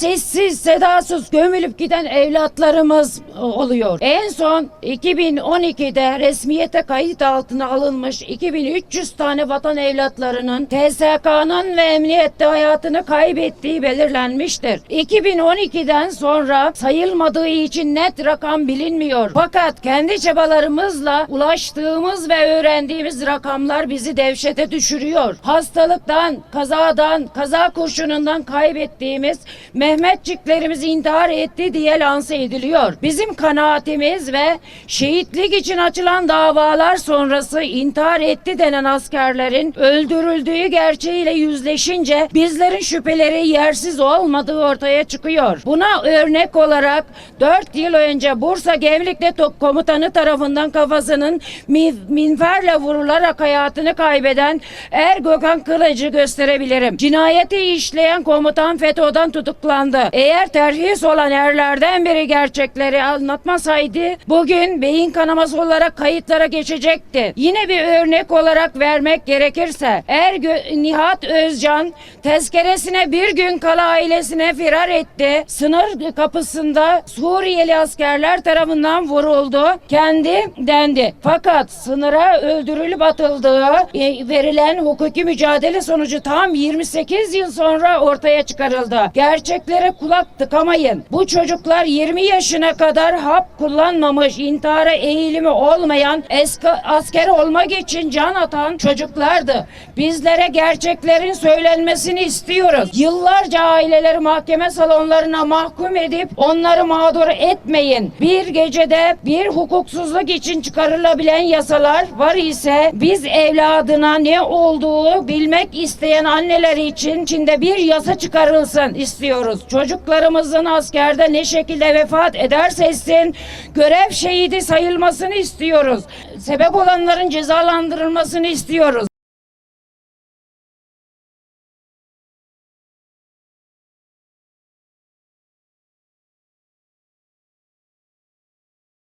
sessiz sedasız gömülüp giden evlatlarımız oluyor. En son 2012'de resmiyete kayıt altına alınmış 2300 tane vatan evlatlarının TSK'nın ve emniyette hayatını kaybettiği belirlenmiştir. 2012'den sonra sayılmadığı için net rakam bilinmiyor. Fakat kendi çabalarımızla ulaştığımız ve öğrendiğimiz rakamlar bizi devşete düşürüyor. Hastalıktan, kazadan, kaza kurşunundan kaybettiğimiz Mehmetçiklerimiz intihar etti diye lanse ediliyor. Bizim kanaatimiz ve şehitlik için açılan davalar sonrası intihar etti denen askerlerin öldürüldüğü gerçeğiyle yüzleşince bizlerin şüpheleri yersiz olmadığı ortaya çıkıyor. Buna örnek olarak 4 yıl önce Bursa Gemlik'te komutanı tarafından kafasının mi- minferle vurularak hayatını kaybeden Er Gökhan Kılıcı gösterebilirim. Cinayeti işleyen komutan FETÖ'den tutuklandı. Eğer terhis olan erlerden biri gerçekleri anlatmasaydı bugün beyin kanaması olarak kayıtlara geçecekti. Yine bir örnek olarak vermek gerekirse Er Nihat Özcan tezkeresine bir gün kala ailesine firar etti. Sınır kapısında Suriyeli askerler tarafından vuruldu. Kendi dendi. Fakat sınıra öldürülüp atıldığı e, verilen hukuki mücadele sonucu tam 28 yıl sonra ortaya çıkarıldı. Gerçeklere kulak tıkamayın. Bu çocuklar 20 yaşına kadar hap kullanmamış, intihara eğilimi olmayan, eska, asker olmak için can atan çocuklardı. Bizlere gerçeklerin söylenmesini istiyoruz. Yıllarca aileleri mahkeme salonlarına mahkum edip onları mağdur etmeyin. Bir gecede bir hukuksuzluk için çıkarılabilen yasalar var ise biz evladına ne olduğu bilmek isteyen anneler için içinde bir yasa çıkarılsın istiyoruz. Çocuklarımızın askerde ne şekilde vefat ederse etsin görev şehidi sayılmasını istiyoruz. Sebep olanların cezalandırılmasını istiyoruz.